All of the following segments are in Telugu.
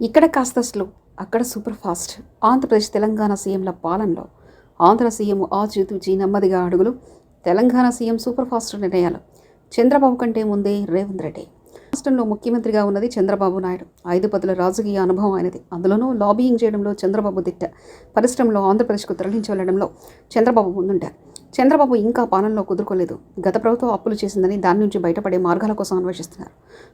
ఇక్కడ కాస్త స్లో అక్కడ సూపర్ ఫాస్ట్ ఆంధ్రప్రదేశ్ తెలంగాణ సీఎంల పాలనలో ఆంధ్ర సీఎం ఆచితూచి నెమ్మదిగా అడుగులు తెలంగాణ సీఎం సూపర్ ఫాస్ట్ నిర్ణయాలు. చంద్రబాబు కంటే ముందే రేవంత్ రెడ్డి. రాష్ట్రంలో ముఖ్యమంత్రిగా ఉన్నది చంద్రబాబు నాయుడు. ఐదు పదుల రాజకీయ అనుభవం ఆయనది. అందులోనూ లాబియింగ్ చేయడంలో చంద్రబాబు దిట్ట. పరిశ్రమలో ఆంధ్రప్రదేశ్కు తరలించి వెళ్ళడంలో చంద్రబాబు ముందుంటారు. చంద్రబాబు ఇంకా పాలనలో కుదురుకోలేదు. గత ప్రభుత్వం అప్పులు చేసిందని దాని నుంచి బయటపడే మార్గాల కోసం అన్వేషిస్తున్నారు.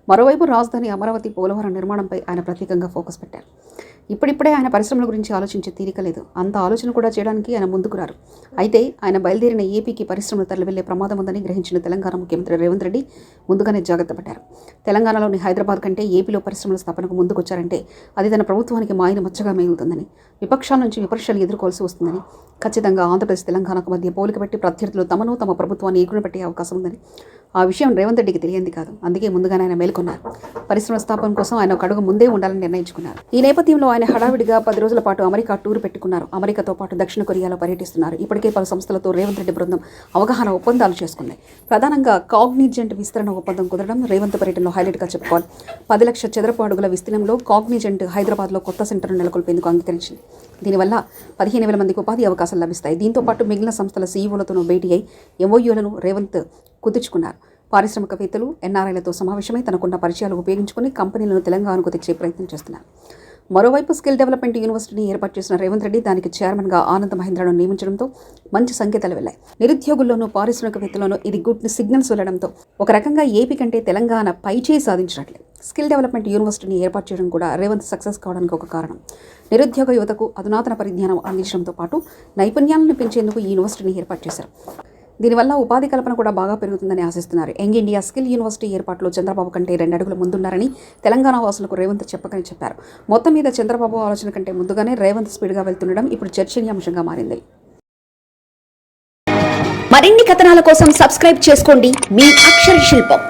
మరోవైపు రాజధాని అమరావతి పోలవరం నిర్మాణంపై ఆయన ప్రత్యేకంగా ఫోకస్ పెట్టారు. ఇప్పుడిప్పుడే ఆయన పరిశ్రమల గురించి ఆలోచించే తీరిక లేదు. అంత ఆలోచన కూడా చేయడానికి ఆయన ముందుకు రారు అయితే ఆయన బయలుదేరిన ఏపీకి పరిశ్రమలు తరలివెళ్ళే ప్రమాదం ఉందని గ్రహించిన తెలంగాణ ముఖ్యమంత్రి రేవంత్ రెడ్డి ముందుగానే జాగ్రత్త పడ్డారు. తెలంగాణలోని హైదరాబాద్ కంటే ఏపీలో పరిశ్రమల స్థాపనకు ముందుకొచ్చారంటే అది తన ప్రభుత్వానికి మాయన మచ్చగా మిగులుతుందని విపక్షాల నుంచి విపక్షాలు ఎదుర్కోవాల్సి వస్తుందని ఖచ్చితంగా ఆంధ్రప్రదేశ్ తెలంగాణకు మధ్య పోలిక పెట్టి ప్రత్యర్థులు తమను తమ ప్రభుత్వాన్ని ఎగురు పెట్టే అవకాశం ఉందని ఆ విషయం రేవంత్ రెడ్డికి తెలియంది కాదు. అందుకే ముందుగానే ఆయన మేల్కొన్నారు. పరిశ్రమ స్థాపన కోసం ఆయన ఒక అడుగు ముందే ఉండాలని నిర్ణయించుకున్నారు. ఈ నేపథ్యంలో ఆయన హడావిడిగా పది రోజుల పాటు అమెరికా టూర్ పెట్టుకున్నారు. అమెరికాతో పాటు దక్షిణ కొరియాలో పర్యటిస్తున్నారు. ఇప్పటికే పలు సంస్థలతో రేవంత్ రెడ్డి బృందం అవగాహన ఒప్పందాలు చేసుకున్నాయి ప్రధానంగా కాగ్నిజెంట్ విస్తరణ ఒప్పందం కుదరడం రేవంత్ పర్యటనలో హైలైట్గా చెప్పుకోవాలి. పది లక్షల చదరపు అడుగుల విస్తీర్ణంలో కాగ్నిజెంట్ హైదరాబాద్లో కొత్త సెంటర్ను నెలకొల్పేందుకు అంగీకరించింది. దీనివల్ల పదిహేను వేల మందికి ఉపాధి అవకాశాలు లభిస్తాయి. దీంతో పాటు మిగిలిన సంస్థల సీఈఓలతోనూ భేటీ అయి ఎంఓయూలను రేవంత్ కుదుర్చుకున్నారు. పారిశ్రామికవేత్తలు ఎన్ఆర్ఐలతో సమావేశమై తనకున్న పరిచయాలు ఉపయోగించుకుని కంపెనీలను తెలంగాణకు తెచ్చే ప్రయత్నం చేస్తున్నారు. మరోవైపు స్కిల్ డెవలప్మెంట్ యూనివర్సిటీని ఏర్పాటు చేసిన రేవంత్ రెడ్డి దానికి చైర్మన్గా ఆనంద్ మహేంద్రను నియమించడంతో మంచి సంకేతాలు వెళ్ళాయి నిరుద్యోగుల్లోనూ పారిశ్రామికవేత్తల్లోనూ ఇది గుడ్ సిగ్నల్స్ వెళ్ళడంతో ఒక రకంగా ఏపీ కంటే తెలంగాణ పైచేయి సాధించినట్లే. స్కిల్ డెవలప్మెంట్ యూనివర్సిటీని ఏర్పాటు చేయడం కూడా రేవంత్ సక్సెస్ కావడానికి ఒక కారణం. నిరుద్యోగ యువతకు అధునాతన పరిజ్ఞానం అందించడంతో పాటు నైపుణ్యాలను పెంచేందుకు ఈ యూనివర్సిటీని ఏర్పాటు చేశారు. దీనివల్ల ఉపాధి కల్పన కూడా బాగా పెరుగుతుందని ఆశిస్తున్నారు. యంగ్ ఇండియా స్కిల్ యూనివర్సిటీ ఏర్పాటులో చంద్రబాబు కంటే రెండు అడుగులు ముందున్నారని తెలంగాణ వాసులకు రేవంత్ చెప్పకని చెప్పారు. మొత్తం మీద చంద్రబాబు ఆలోచన కంటే ముందుగానే రేవంత్ స్పీడ్గా వెళ్తుండడం ఇప్పుడు చర్చనీయాంశంగా మారింది. మరిన్ని కథనాల కోసం సబ్స్క్రైబ్ చేసుకోండి. మీ అక్షర శిల్పం.